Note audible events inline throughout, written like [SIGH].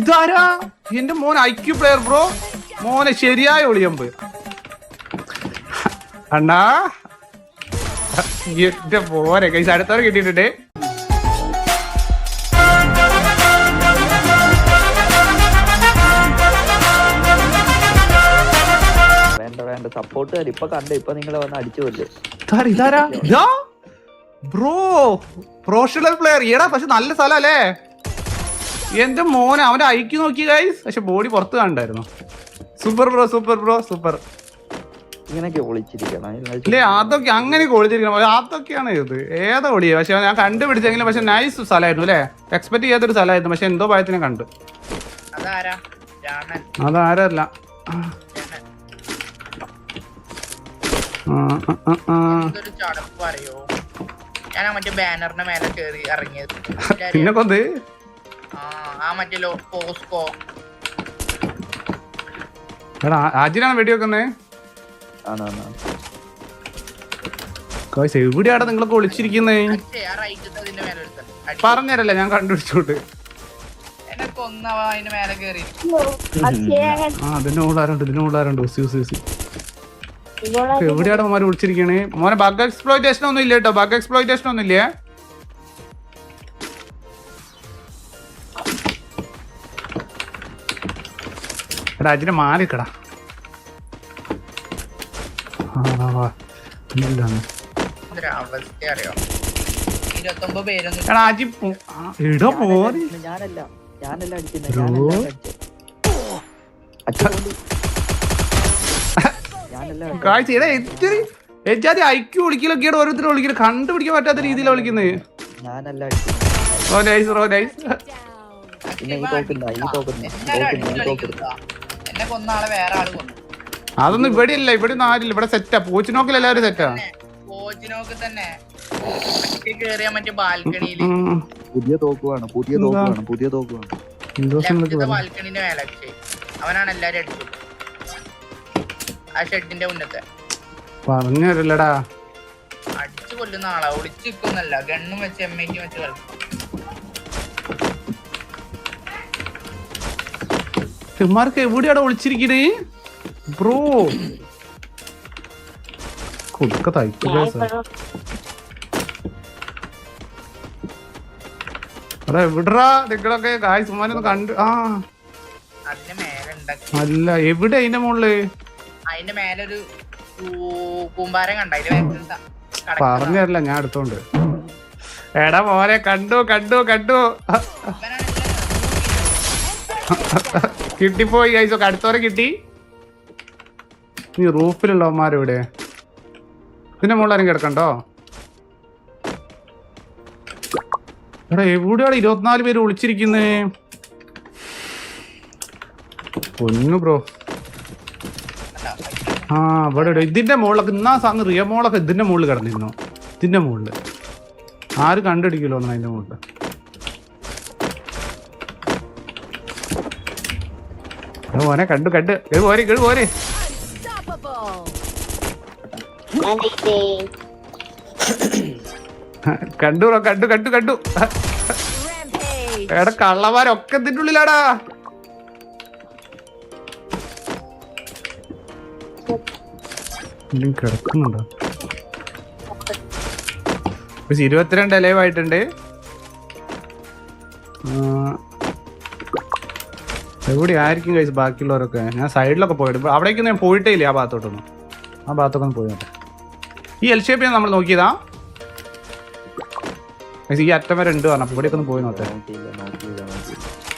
ഇതാരാ? എന്റെ മോൻ ഐക്യു പ്ലെയർ ബ്രോ മോനെ ശരിയായ ഒളിയമ്പ്. അണ്ണാ. എന്റെ മോനെ കൈസ് അടുത്തവരെ കിട്ടിയിട്ടുണ്ട്. വേണ്ട വേണ്ട സപ്പോർട്ട് ഇപ്പൊ കണ്ട ഇപ്പൊ നിങ്ങളെ വന്ന് അടിച്ചു കൊല്ലേ. ബ്രോ പ്രൊഫഷണൽ പ്ലെയർ ഈടാ പക്ഷെ നല്ല സ്ഥലല്ലേ എന്റെ മോനെ അവന്റെ ഐക്യു നോക്കി ഗൈസ് പക്ഷെ ബോഡി പുറത്ത് കണ്ടായിരുന്നു? Super bro super bro super ഇങ്ങനെയൊക്കെ ഒളിച്ചിരിക്കണം. ഇല്ലേ അതൊക്കെ അങ്ങനെ ഒളിച്ചിരിക്കണം. അതൊക്കെയാണ് ഇത്. ഏതാ ഒളിയ പക്ഷെ ഞാൻ കണ്ടുപിടിച്ചെങ്കിലും പക്ഷെ നൈസ് സ്ഥലമായിരുന്നു അല്ലേ? എക്സ്പെക്ട് ചെയ്യാത്തൊരു സ്ഥലമായിരുന്നു. പക്ഷെ എന്തോ ഭയത്തിനെ കണ്ട്. അതാരല്ല. [LAUGHS] പിന്നെ കൊന്ത്? ആ മറ്റേ പോസ്കോ. എടാ ആജിനാണ് വെടി വെക്കുന്നേ കാശ് എവിടെയാണ് നിങ്ങളൊക്കെ ഒളിച്ചിരിക്കുന്നേ. പറഞ്ഞതരല്ലേ ഞാൻ കണ്ടുപിടിച്ചോട്ട്. എവിടെയാണ് അവന്മാർ വിളിച്ചിരിക്കണേ മോനെ ബഗ് എക്സ്പ്ലോയിറ്റേഷൻ ഒന്നും ഇല്ല കേട്ടോ. ബഗ് എക്സ്പ്ലോയിറ്റേഷൻ ഒന്നും ഇല്ലേ? കാഴ്ച എടാ എത്തിരി. എജാതി ഐക്യു വിളിക്കലൊക്കെയാണ് ഓരോരുത്തരും വിളിക്കൽ കണ്ടുപിടിക്കാൻ പറ്റാത്ത രീതിയിലാണ് വിളിക്കുന്നത്. റോ നൈസ് നൈസ് പിന്നെ ഈ ഈ ഈ. എന്നെ കൊന്ന ആളെ വേറെ ആൾ കൊന്നു. അതൊന്നും ഇവിടെ ഇല്ല ഇവിടെ ആരില്ല. ഇവിടെ സെറ്റാ പോച്ചിനോക്കിൽ എല്ലാവരും സെറ്റാ പോച്ചിനോക്ക് തന്നെ. കേറിയ മറ്റേ ബാൽക്കണിയിൽ. പുതിയ തോക്ക് വേണം പുതിയ തോക്ക് വേണം പുതിയ തോക്ക് വേണം. ലെഫ്റ്റത്തെ ബാൽക്കണിന്റെ മേലെ അവനാണ് എല്ലാരും അടിച്ചത് ആ ഷെഡിന്റെ മുന്നത്തെ. പറഞ്ഞു തരില്ലടാ അടിച്ചു കൊല്ലുന്ന ആളാ. ഒളിച്ചു നിൽക്കുന്നല്ല ഗണ്ണും വെച്ച് എം ഐ വെച്ച് കളിക്കും. ഇമാർക്ക് എവിടെയാണ് ഒളിച്ചിരിക്കണേ? ബ്രോ. കൊടുക്ക തയ്ക്കുക എടാ എവിടാ നിങ്ങളൊക്കെ കായ് സുമാനൊന്ന് കണ്ട് ആ. അല്ല എവിടെ അതിന്റെ മുകളിൽ അതിന്റെ മേലെ ഒരു കൂമ്പാരം കണ്ട? അതിന്റെ മേലെ ത- കടക്കുന്ന പറഞ്ഞു തരില്ല ഞാൻ എടുത്തോണ്ട്. എടാ മോനെ കണ്ടു കണ്ടു കണ്ടു. [LAUGHS] കിട്ടിപ്പോയി കഴിച്ചോ അടുത്തോരെ കിട്ടി. നീ റൂഫിലുള്ളവന്മാരെവിടെ ഇതിന്റെ മുകളിൽ കിടക്കണ്ടോ? എടാ എവിടെയാണ് ഇരുപത്തിനാല് പേര് ഒളിച്ചിരിക്കുന്നേ? പൊന്നു ബ്രോ. ആ ഇവിടെ. ഇതിന്റെ മുകളിലൊക്കെ ഇന്നാ സാധനം റിയ മോളൊക്കെ ഇതിന്റെ മുകളിൽ കിടന്നിരുന്നു. ഇതിന്റെ മുകളിൽ ആര് കണ്ടുപിടിക്കില്ല അതിന്റെ മുകളിൽ മോനെ കണ്ടു കണ്ട്. കേട് പോരെ കേട് പോരെ കണ്ടു കണ്ടു കണ്ടു കണ്ടു. എടാ കള്ളമാരൊക്കെ ഇതിന്റെ ഉള്ളിലാടാ. കിടക്കുന്നുണ്ടോ? ഇരുപത്തിരണ്ട് ലൈവ് ആയിട്ടുണ്ട് എവിടെ ആയിരിക്കും കഴിച്ച് ബാക്കിയുള്ളവരൊക്കെ. ഞാൻ സൈഡിലൊക്കെ പോയിട്ട് അവിടേക്ക് ഞാൻ പോയിട്ടേ ഇല്ല ആ ഭാഗത്തോട്ടൊന്നും? ആ ഭാഗത്തൊക്കെ ഒന്ന് പോയി ഈ എൽ ഷേപ്പ് ഞാൻ നമ്മൾ നോക്കിയതാ? ഈ അറ്റം വരെ ഉണ്ട് പറഞ്ഞു. ഇവിടെയൊക്കെ ഒന്ന് പോയി നോക്കാം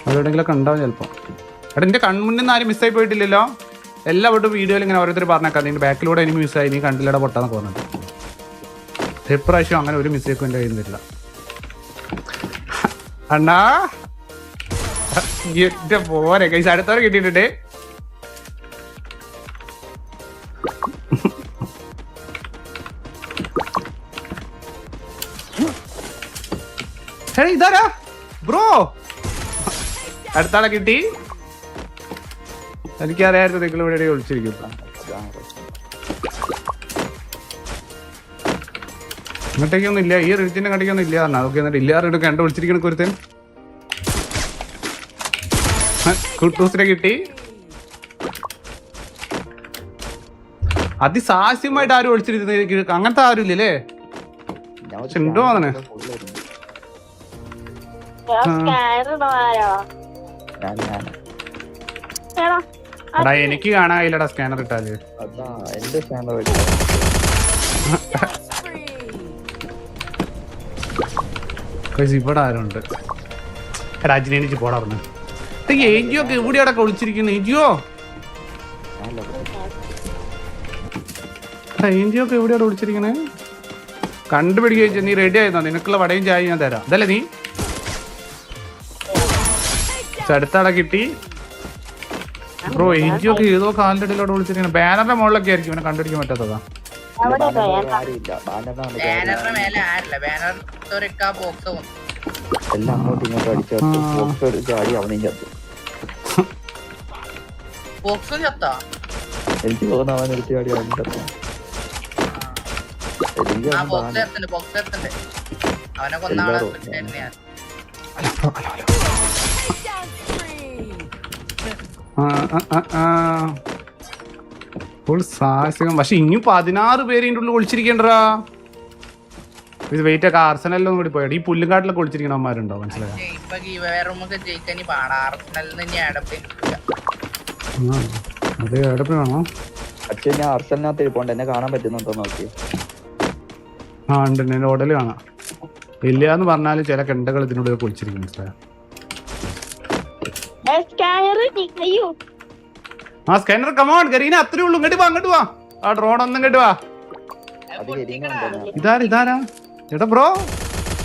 അതെവിടെയെങ്കിലൊക്കെ ഉണ്ടാവും ചിലപ്പോൾ എടാ എന്റെ കൺമുന്നിൽ നിന്ന് ആരും മിസ്സായി പോയിട്ടില്ലല്ലോ? എല്ലാ വീട്ടും വീഡിയോയിൽ ഇങ്ങനെ ഓരോരുത്തർ പറഞ്ഞേക്കാം. നിന്റെ ബാക്കിലൂടെ എനിക്ക് മിസ്സായി നീ കണ്ടില്ലട പൊട്ടാന്ന് പറഞ്ഞിട്ട്. ഇപ്രാവശ്യം അങ്ങനെ ഒരു മിസ്റ്റേക്കും എന്റെ കയ്യിൽ നിന്നില്ല. അണ്ണാ! എന്റെ പോരെ കൈസ് അടുത്തവരെ കിട്ടിയിട്ടുണ്ട് ഇതാരാ ബ്രോ അടുത്താളെ കിട്ടി എനിക്കറിയായിരുന്നു നിങ്ങൾ ഇവിടെ പ്രശ്നം. ഇങ്ങോട്ടേക്കൊന്നും ഇല്ല. ഈ റിജിന്റെ കണ്ടിക്കൊന്നും ഇല്ല. ഓക്കെ എന്നിട്ട് ഇല്ലാതെ കണ്ടു വിളിച്ചിരിക്കണ കുരുത്തൻ. കുട്ടൂസിനെ കിട്ടി. അതിസാഹസ്യമായിട്ട് ആരും ഒളിച്ചിരുന്ന അങ്ങനത്തെ ആരും ഇല്ലല്ലേ? ഒരു പക്ഷെ ഉണ്ടോ അങ്ങനെ? എടാ എനിക്ക് കാണാനില്ലടാ സ്കാനർ ഇട്ടാൽ. ഇവിടെ ആരുണ്ട്? രാജിനെ എനിക്ക് പോടാർന്ന് ഏജിയോ ഒക്കെ എവിടെയാടാ ഒളിച്ചിരിക്കുന്നു? ഏജിയോ ഏജിയോ ഒക്കെ എവിടെയാണ് ഒളിച്ചിരിക്കണേ? കണ്ടുപിടിക്കുക നീ റെഡി ആയിരുന്നോ? നിനക്കുള്ള വടയും ചായ ഞാൻ തരാം. അതല്ലേ നീ? അടുത്താളെ കിട്ടി. ബ്രോ ഏജിയോ ഒക്കെ ഏതോ കാലിന്റെ ഇടയിലോട്ട് വിളിച്ചിരിക്കണം ബാനറിന്റെ മുകളിലൊക്കെ ആയിരിക്കും ഇവനെ കണ്ടുപിടിക്കാൻ പറ്റാത്തതാ. അവിടെ പോയാ ആരുമില്ല ബാനറാണ് ബാനറിന്റെ മേലെ ആരില്ല. ബാനർ ബോക്സ് എല്ലാം അങ്ങോട്ടും ഇങ്ങോട്ടും അടിച്ചു ബോക്സ് ചാടി അവനെയും ചത്തു. ബോക്സും ചത്താ? എനിക്ക് തോന്നുന്നു അവൻ എടുത്ത് ചാടി അവനും ചത്തു. എനിക്ക് സാഹസികം. പക്ഷെ ഇനി പതിനാറ് പേര് ഇതിന്റെ ഉള്ളിൽ ഒളിച്ചിരിക്കണ്ടടാ. ഇത് വെയിറ്റ് ഒക്കെ ആർസനലിലും കൂടി പോയി. ഈ പുല്ലുകാട്ടിലൊക്കെ ഒളിച്ചിരിക്കണമാരുണ്ടോ മനസ്സിലായോ? ഇപ്പൊ വേറെ റൂമൊക്കെ ജയിക്കാൻ ഈ പാടാ. ആർസനലിൽ നിന്ന് ഞാൻ അടപ്പ് ആ, അത് എവിടെ വേണോ അച്ഛൻ ഞാൻ അർസലിനകത്ത് ഇരിപ്പുണ്ട്. എന്നെ കാണാൻ പറ്റുന്നുണ്ടോ നോക്കി ആ ഉണ്ട് എന്റെ ഓടൽ കാണാം. ഇല്ല എന്ന് പറഞ്ഞാലും ചില കെണ്ടകൾ ഇതിനോട് ഒളിച്ചിരിക്കും. മനസ്സിലായോ? സ്കാനർ അയ്യോ ആ സ്കാനർ കമോൺ ഗരീന അത്രേ ഉള്ളൂ. ഇങ്ങോട്ട് വാ ഇങ്ങോട്ട് വാ. ആ ഡ്രോൺ ഒന്നും ഇങ്ങോട്ട് വാ. ഇതാരാ ഇതാരാ? എടാ ബ്രോ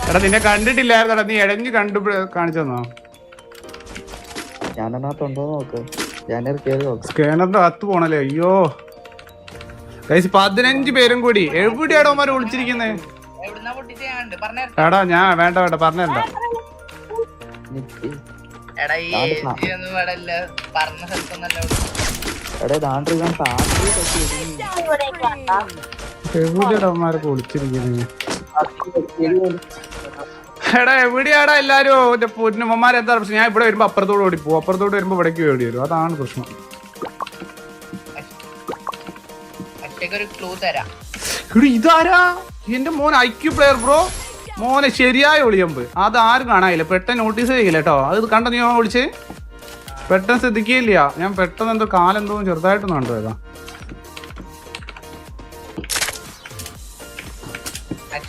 എടാ നിന്നെ കണ്ടിട്ടില്ലായിരുന്നടാ നീ ഇടഞ്ഞു കണ്ടു കാണിച്ചു തന്നോ? ഞാനതിനകത്തുണ്ടോ നോക്ക്. ഞാനത് കയറി നോക്ക്. സ്കാനറിന്റെ അകത്ത് പോണല്ലേ? അയ്യോ. ഗൈസ് പതിനഞ്ച് പേരും കൂടി. എവിടെയാടോ അവന്മാർ വിളിച്ചിരിക്കുന്നേ? എടാ ഞാൻ വേണ്ട വേണ്ട പറഞ്ഞല്ല എവിടെയാടോ അവന്മാരൊക്കെ വിളിച്ചിരിക്കുന്നത് എടാ എവിടെയാടാ എല്ലാരും? എന്റെ പൊന്നുമ്മമാരെ എന്താ പ്രശ്നം? ഞാൻ ഇവിടെ വരുമ്പോ അപ്പുറത്തോട് ഓടി പോകും അപ്പുറത്തോട് വരുമ്പോ ഇവിടേക്ക് ഓടി വരും. അതാണ് പ്രശ്നം. ഇതാരാ? എന്റെ മോൻ ഐക്യു പ്ലെയർ ബ്രോ മോനെ ശരിയായ ഒളിയമ്പ്. അത് ആരും കാണാനില്ല. പെട്ടെന്ന് നോട്ടീസ് ചെയ്യില്ല കേട്ടോ. അത് കണ്ട നീ വിളിച്ച്? പെട്ടെന്ന് ശ്രദ്ധിക്കുകയില്ല ഞാൻ പെട്ടെന്ന് എന്തോ കാലെന്തോ ചെറുതായിട്ടൊന്നും കണ്ടുപോയതാ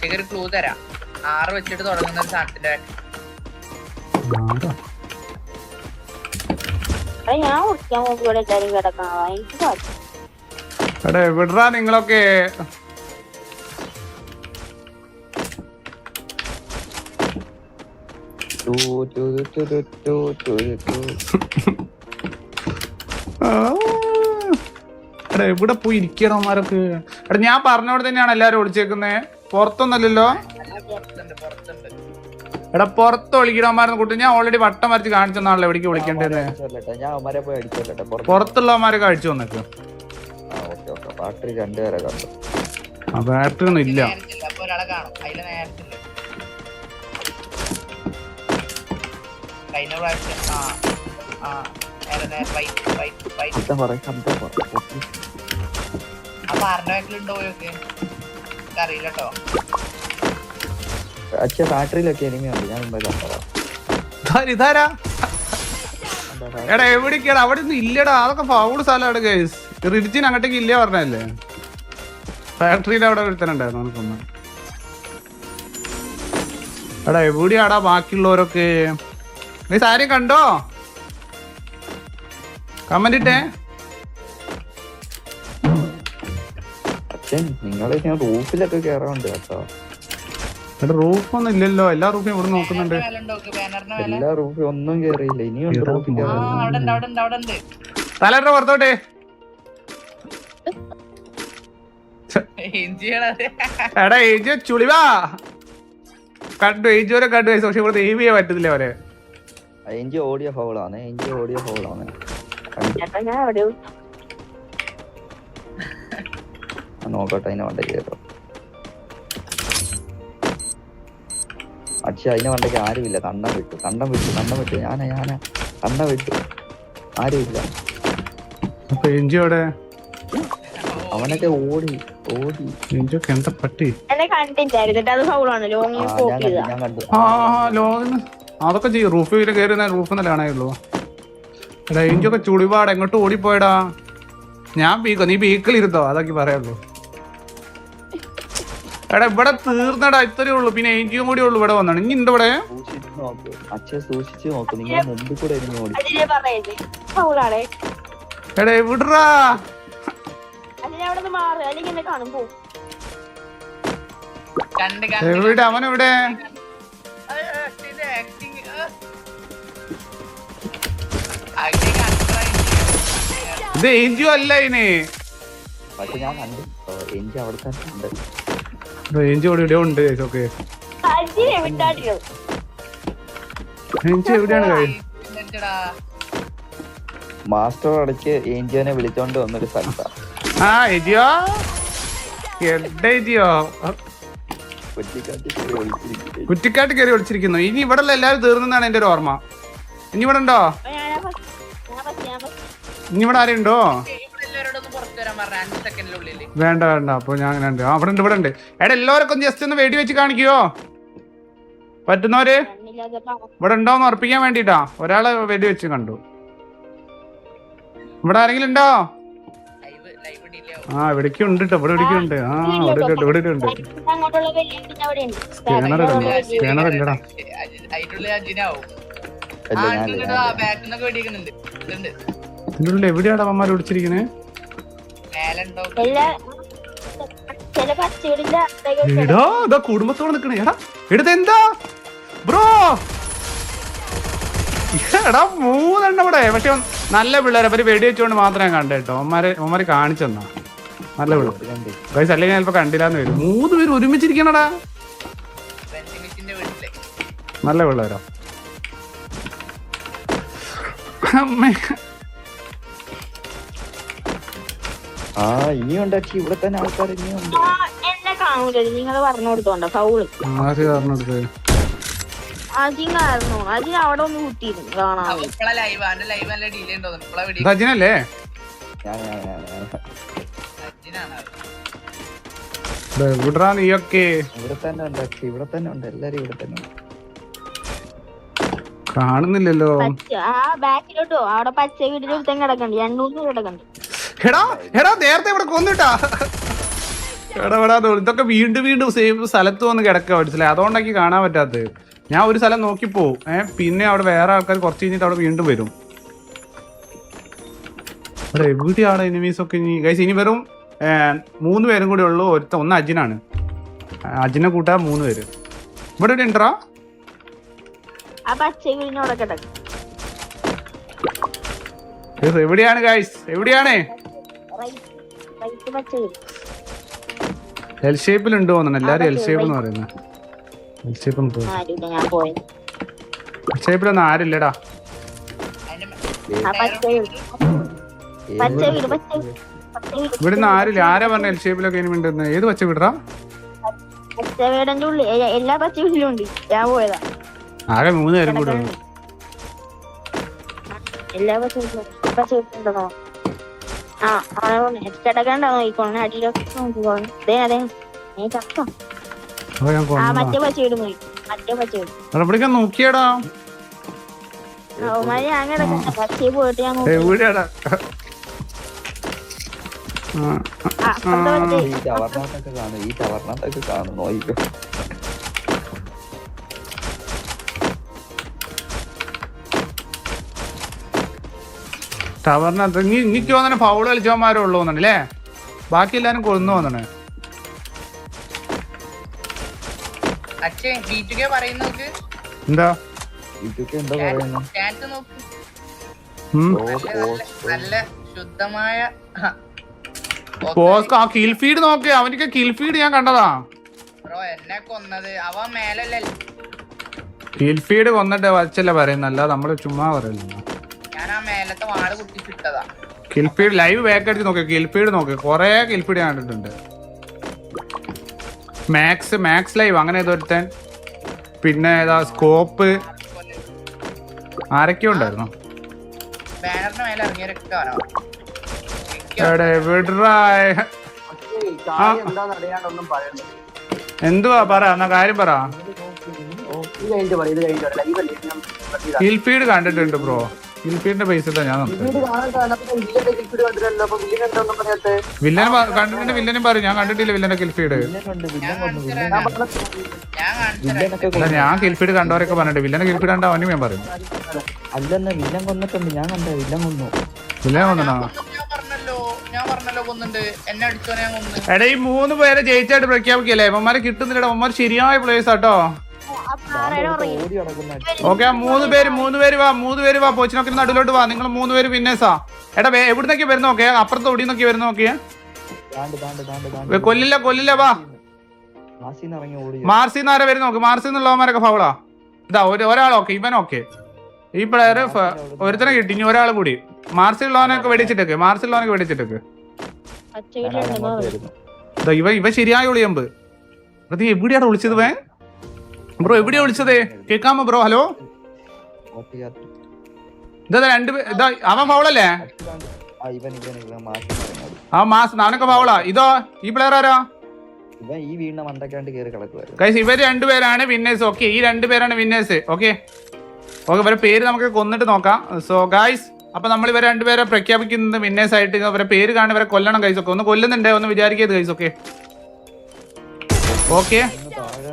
ഒറ്റയ്ക്ക് ഒരു ക്ലൂ തരാം. ആറ് വെച്ചിട്ട് തുടങ്ങുന്ന ഒരു സാധനത്തിന്റെ? എടാ, നിങ്ങളൊക്കെ? Two two two two two two two. ആ. എടാ എവിടെ പോയി ഇരിക്കണമാരൊക്കെ എടാ ഞാൻ പറഞ്ഞോട് തന്നെയാണ് എല്ലാരും ഒളിച്ചേക്കുന്നേ പുറത്തൊന്നല്ലല്ലോ എടാ പുറത്ത് ഒളിക്കണമാരെന്ന് കൂട്ടി ഞാൻ ഓൾറെഡി വട്ടം വരച്ച് കാണിച്ചെന്നാണല്ലോ എവിടേക്ക് വിളിക്കേണ്ടത് അടിച്ചോല്ലട്ടെ, ഞാൻ അവന്മാരെ പോയി അടിച്ചോല്ലട്ടെ പുറത്ത് പുറത്തുള്ളവന്മാരെ കഴിച്ചു വന്നേക്ക് ആ ഓക്കെ ഓക്കെ ബാറ്ററി രണ്ടുപേരെ കണ്ടു ആ ബാറ്ററി ഒന്നും ഇല്ല കഴിഞ്ഞ പ്രാവശ്യം ആ ബാക്കിലുണ്ടോ പോയൊക്കെ അറിയില്ല കേട്ടോ അച്ഛൻ ബാറ്ററിയിലൊക്കെ എനിമി ഞാൻ മുമ്പേ കണ്ടതാ. ഇതാര് എടാ എവിടേക്കാടാ അവിടെ ഒന്നും ഇല്ലടാ. അതൊക്കെ ഫൗഡ് സ്ഥലമാണ് ഗൈസ് റിജിൻ അങ്ങോട്ടേക്ക് ഇല്ല പറഞ്ഞല്ലേ ഫാക്ടറിയിൽ അവിടെ ഒരുത്തനുണ്ടായിരുന്നു നമുക്കൊന്ന് എടാ എവിടെയാടാ ബാക്കിയുള്ളവരൊക്കെ? ഗൈസ് ആരെയും കണ്ടോ? കമന്റ് ഇട്ടേ. അച്ഛൻ നിങ്ങൾ ഞാൻ റൂഫിലൊക്കെ കേറാറുണ്ട് കേട്ടോ. എടാ റൂഫ് ഒന്നും ഇല്ലല്ലോ. എല്ലാ റൂഫും ഇവിടെ നോക്കുന്നുണ്ട്. എല്ലാ റൂഫും ഒന്നും കേറിയില്ല. ഇനിയുണ്ട് റൂഫ് തലേട്ട പുറത്തോട്ടെ. എടാ ഏജ് ചുളിവാ കണ്ടു ഏജ് വരെ കണ്ടു. പക്ഷെ ഇവിടെ എയിം ചെയ്യാൻ പറ്റുന്നില്ല അവരെ. എഞ്ചി ഓടിയ ഹോളാണ് എഞ്ചി ഓടിയ ഹോളാണ് കണ്ടു. ഞാൻ അവിടെ ഞാൻ നോക്കട്ടെ അതിനെ വണ്ടയ്ക്ക് കേട്ടോ അക്ഷയ അതിനെ വണ്ടയ്ക്ക് ആരുമില്ല. കണ്ണം വിട്ടു. കണ്ണം വിട്ടു. കണ്ണം വിട്ടു. ഞാനാ ഞാനാ. കണ്ണം വിട്ടു. ആരുമില്ല. അവനൊക്കെ ഓടി ഓടി. എന്താ പട്ടി കണ്ടു കണ്ടു. അതൊക്കെ ചെയ്യും. റൂഫ് വീൽ കയറി റൂഫ് എന്നല്ലേ കാണായുള്ളൂ എടാ എഞ്ചൊക്കെ ചുളിപാട് എങ്ങോട്ട് ഓടിപ്പോയടാ? ഞാൻ ബീക്കോ നീ ബീക്കിൽ ഇരുത്തോ അതൊക്കെ പറയാനുള്ളൂ. എടാ ഇവിടെ തീർന്നടാ ഇത്രേ ഉള്ളൂ. പിന്നെ ഏഞ്ചിയും കൂടി ഉള്ളൂ ഇവിടെ വന്നാണ്. ഇനി ഉണ്ട് ഇവിടെ? എടാ എവിടാ എവിടെ അവൻ എവിടെ? ഇത് ഇത് അല്ല ഇനി. പക്ഷെ ഞാൻ കണ്ടു. എനിക്ക് അവിടെ തന്നെ ഉണ്ട്. ഏഞ്ചി ഇവിടെ ഇവിടെ ഉണ്ട് ഓക്കെ റേഞ്ച് എവിടെയാണ് എന്നിട്ടടാ മാസ്റ്റർ അടച്ച് ഏഞ്ചിയോനെ വിളിച്ചോണ്ട് വന്നൊരു സ്ഥലത്താ. ആ എജിയോ? എവിടെ ഒളിച്ചിരിക്കുകയും. കുറ്റിക്കാട്ട് കയറി ഒളിച്ചിരിക്കുന്നു ഇനി ഇവിടെ എല്ലാരും തീർന്നാണ് എന്റെ ഒരു ഓർമ്മ. ഇനി ഇവിടെ ഉണ്ടോ. ഇനി ഇവിടെ ആരുണ്ടോ? വേണ്ട വേണ്ട. അപ്പൊ ഞാൻ അങ്ങനെ ഉണ്ട്. അവിടെ ഉണ്ട് ഇവിടെ ഉണ്ട്. എടാ എല്ലാവർക്കും ജസ്റ്റ് ഒന്ന് വെടി വെച്ച് കാണിക്കുവോ പറ്റുന്നവര്? ഇവിടെ ഉണ്ടോന്ന് ഉറപ്പിക്കാൻ വേണ്ടിട്ടാ. ഒരാളെ വെടി വെച്ച് കണ്ടു. ഇവിടെ ആരെങ്കിലും ഉണ്ടോ? ആ ഇവിടേക്കും ഉണ്ട് കേട്ടോ ഇവിടെ ഇവിടേക്കും ഉണ്ട്. ആ ഇവിടെ ഉണ്ട് ഇവിടെ ഉണ്ട്. സ്കാനർ ഇടണ്ട സ്കാനർ ഇല്ലടാ. എവിടെയാണ് അവന്മാർ ഒളിച്ചിരിക്കുന്നത് എടാ ഇതാ കുടുംബത്തോടെ നിക്കണേ. എടാ എടുത്ത് എന്താ ബ്രോ! എടാ മൂന്നെണ്ണം ഇവിടെ. പക്ഷെ നല്ല പിള്ളേരെ. അവർ വെടി വെച്ചുകൊണ്ട് മാത്രമേ ഞാൻ കണ്ടു കേട്ടോ. അവന്മാരെ അവന്മാര് കാണിച്ചെന്നാ നല്ല പിള്ളേർ അല്ലെങ്കിൽ ചിലപ്പോ കണ്ടില്ലാന്ന് വരും. മൂന്ന് പേര് ഒരുമിച്ചിരിക്കണടാ. നല്ല പിള്ളേരോ. അമ്മേ. ആ ഇനിയുണ്ട് അച്ഛി ഇവിടെ തന്നെ ആൾക്കാർ ഇനിയുണ്ട്. എന്നെ കാണൂല നിങ്ങൾ പറഞ്ഞു കൊടുത്തോണ്ട? ഫൗൾ. ആര് കാരണം എടുത്തത് അജിങ്ങായിരുന്നു അജി അവിടെ ഒന്ന് കുത്തിയിരുന്നു. കാണാൻ. ഇത് അജിനല്ലേ? ഞാൻ ഞാൻ ഞാൻ ഞാൻ അജിനാണ് അത്. ഇത് എവിടാ നീയൊക്കെ. ഇവിടെ തന്നെ ഉണ്ട് ഇവിടെ തന്നെ ഉണ്ട്. എല്ലാരും ഇവിടെ തന്നെ ഉണ്ട്. കാണുന്നില്ലല്ലോ. പച്ച ആ ബാക്കിലോട്ടോ അവിടെ പച്ച വീടിന്റെ ഒരുത്തൻ കിടക്കണ്ട്. രണ്ടൂന്ന് കിടക്കണ്ട്. എടാ എടാ നേരത്തെ ഇവിടെ കൊന്നിട്ടാ. എടാ എടാ ഇതൊക്കെ വീണ്ടും വീണ്ടും സെയിം സ്ഥലത്ത് വന്ന് കിടക്കുക മനസ്സിലായി? അതുകൊണ്ടാക്കി കാണാൻ പറ്റാത്തത്. ഞാൻ ഒരു സ്ഥലം നോക്കി പോവും. ഏഹ് പിന്നെ അവിടെ വേറെ ആൾക്കാർ കുറച്ച് കഴിഞ്ഞിട്ട് അവിടെ വീണ്ടും വരും. അവിടെ എവിടെയാണ് എനിമീസ് ഒക്കെ ഇനി? ഗൈസ് ഇനി വെറും മൂന്ന് പേരും കൂടി ഉള്ളു. ഒരുത്ത ഒന്ന് അജിനാണ്. അജിനെ കൂട്ടാ മൂന്ന് പേര്. ഇവിടെ ഒരു ഉണ്ടോ എവിടെയാണ് ഗൈസ് എവിടെയാണ്? എൽ ഷേപ്പിൽ ഉണ്ട് തോന്നണം എല്ലാരും എൽ ഷേപ്പ് എന്ന് പറയുന്നത് എൽ ഷേപ്പ് എൽ ഷേപ്പിലൊന്നും ആരില്ലടാ അതിന്റെ പച്ച വീട് പച്ച വീട് പച്ച വീട് പച്ച ഇവിടെ നിന്ന് ആരില്ല ആരാ പറഞ്ഞ എൽ ഷേപ്പിലൊക്കെ ഇനി ഉണ്ടെന്ന് ഏത് പച്ച വിടറാ ഉള്ളിൽ എല്ലാ ഞാൻ ആകെ മൂന്ന് പേരും കൂടെ എല്ലാ പച്ച കിടക്കണ്ടോ നോക്കിക്കോണേ അടിയിലൊക്കെ നോക്കിക്കോണേ അതെ അതെ നീ ചത്തോ ആ. മറ്റേ പച്ച വീട് പോയി. മറ്റേ പച്ച വീട്. നോക്കിയടാ. ഞാൻ കിടക്കണ്ട പച്ചയിൽ പോയിട്ട് ഞാൻ ഈ ടവർണത്തൊക്കെ കാണും. ഈ ടവർണാത്തൊക്കെ കാണും. നോയിക്കോ. ടവറിനകത്ത് നീ എനിക്ക് തോന്നണ ഫൗൾ കളിച്ചവന്മാരേ ഉള്ളൂ അല്ലേ ബാക്കി എല്ലാരും കൊന്നു തോന്നണേ. എന്താ? കിൽ ഫീഡ് നോക്ക്. അവനിക്ക് കിൽ ഫീഡ് ഞാൻ കണ്ടതാ. ബ്രോ എന്നെ കൊന്നത്. അവൻ മേലല്ലേ. കിൽ ഫീഡ് കൊന്നിട്ട് വച്ചല്ലേ പറയുന്നല്ല നമ്മൾ ചുമ്മാ പറയല്ലോ. മേലത്തെ വാൾ കുത്തിച്ചിട്ടതാ. കിൽ ലൈവ് ബാക്ക് അടിച്ച് നോക്ക്. കിൽ നോക്കി. കൊറേ കിൽ ഫീഡ് ഞാൻ കണ്ടിട്ടുണ്ട്. മാക്സ് മാക്സ് ലൈവ് അങ്ങനെ ഏതൊരുത്തൻ പിന്നെ ഏതാ സ്കോപ്പ് ആരൊക്കെയോ ഉണ്ടായിരുന്നു? ബാനറിന് മേലെ ഇറങ്ങിയവരൊക്കെ അവനോ എടെ വിടറായ് കാര്യം എന്താന്ന് അറിയാണ്ടൊന്നും പറയണ്ട. എന്തുവാ? പറ എന്നാ കാര്യം പറ. ഇത് കഴിഞ്ഞിട്ട് പറ ഇത് കഴിഞ്ഞിട്ട് ലൈവ് അല്ലേ? ഞാൻ പറ്റിയതാ. ഹിൽഫീഡ് കണ്ടിട്ടുണ്ട് ബ്രോ ഹിൽഫീഡിന്റെ പൈസ ഞാൻ വില്ലൻ എന്താണെന്നും വില്ലനെ പ- കണ്ടിട്ടുണ്ട് വില്ലനും പറയും. ഞാൻ കണ്ടിട്ടില്ല വില്ലന്റെ കിൽഫീഡ് ഞാൻ കിൽഫീഡ് കണ്ടവരൊക്കെ പറഞ്ഞിട്ട് വില്ലനെ കിൽഫീഡ് കണ്ട അവനും ഞാൻ പറയും. അല്ലെന്ന് വില്ലൻ കൊന്നിട്ടുണ്ട്. ഞാൻ കണ്ട വില്ലൻ കൊന്നു. വില്ലനെ കൊന്നണോ ഞാൻ പറഞ്ഞല്ലോ ഞാൻ പറഞ്ഞല്ലോ കൊന്നുണ്ട്. എന്നെ അടിച്ചോനെ ഞാൻ കൊന്നു. എടാ ഈ മൂന്ന് പേരെ ജയിച്ചായിട്ട് പ്രഖ്യാപിക്കല്ലേ? അമ്മമാരെ കിട്ടുന്നില്ല അവന്മാർ ശരിയായ പ്ലേസ് ആട്ടോ ഓക്കെ ആ മൂന്ന് പേര് മൂന്ന് പേര് വാ മൂന്ന് പേര് വാ പോച്ചിനൊക്കെ നടുവിലോട്ട് വാ. നിങ്ങൾ മൂന്ന് പേര് വിന്നേഴ്സാ എടാ വേ- എവിടുന്നൊക്കെ വരുന്ന നോക്കിയേ അപ്പുറത്ത് ഒടിന്നൊക്കെ വരുന്ന നോക്കിയേ കൊല്ലില്ല കൊല്ലില്ല വാ. മാസിന്ന് ഇറങ്ങി ഓടി മാർസിന്ന് ആരെ വരുന്ന നോക്ക്? മാർസിന്നുള്ളവന്മാരൊക്കെ ഫൗളാ ഇതാ ഒരു ഒരാൾ ഓക്കെ ഇവൻ ഓക്കെ. ഈ പ്ലെയർ ഒരുത്തനെ കിട്ടി ഇനി ഒരാൾ കൂടി. മാർസിലുള്ളവനൊക്കെ വെടിച്ചിട്ടേക്ക് മാർസിലുള്ളവനൊക്കെ വെടിച്ചിട്ടേക്ക് ഇവ ഇവ ശരിയായ ഒളിയമ്പ്. എവിടെയാണ് വിളിച്ചത് വേ? ബ്രോ എവിടെയാ വിളിച്ചത്? കേക്കാമോ ബ്രോ ഹലോ ഇവർ രണ്ടുപേരാണ് വിന്നേഴ്സ് ഓക്കെ ഈ രണ്ടുപേരാണ് വിന്നേഴ്സ് ഓക്കെ ഓക്കെ ഇവരെ പേര് നമുക്ക് കൊന്നിട്ട് നോക്കാം. സോ ഗൈസ് അപ്പൊ നമ്മൾ ഇവരെ രണ്ടുപേരെ പ്രഖ്യാപിക്കുന്നത് വിന്നേഴ്സ് ആയിട്ട് ഇവരെ പേര് കാണും ഇവരെ കൊല്ലണം കൈസൊക്കെ ഒന്ന് കൊല്ലുന്നുണ്ടേ? ഒന്ന് വിചാരിക്കരുത് കൈസൊക്കെ ഓക്കെ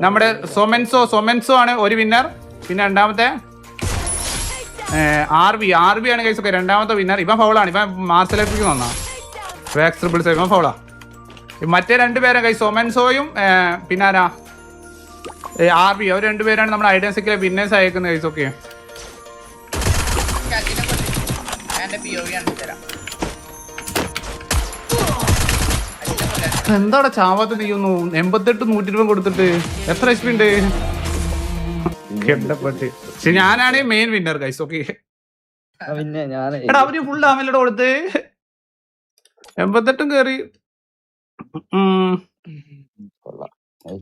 നമ്മുടെ സൊമെൻസോ സൊമെൻസോ ആണ് ഒരു വിന്നർ പിന്നെ രണ്ടാമത്തെ ആർ ബി ആർ ബി ആണ് കഴിച്ചു ഒക്കെ രണ്ടാമത്തെ വിന്നർ ഇവൻ ഫൗളാണ് ഇവൻ മാർസലേക്ക് വന്നാ. വാക്സ് ട്രിപ്പിൾസ് ഇവൻ ഫൗളാ മറ്റേ രണ്ടുപേരും കൈ സൊമൻസോയും പിന്നെ ആരാ? ആർ ബി അവർ രണ്ടുപേരാണ് നമ്മുടെ ഐഡൻസിക്കിലെ വിന്നേഴ്സ് അയക്കുന്നത് കൈസ് ഓക്കെ വി തരാം എന്താടാ ചാവാത്ത നീയൊന്നു എൺപത്തെട്ട് നൂറ്റി രൂപ കൊടുത്തിട്ട്? എത്ര എച്ച് പി ഉണ്ട്? കെട്ടപ്പെട്ട്. പക്ഷെ ഞാനാണ് മെയിൻ വിന്നർ ഗൈസ് ഓക്കെ പിന്നെ ഞാൻ എടാ അവർ ഫുൾ ഡാമേജ് കൊടുത്ത്. എൺപത്തെട്ടും കേറി. ഉം. കൊള്ളാം.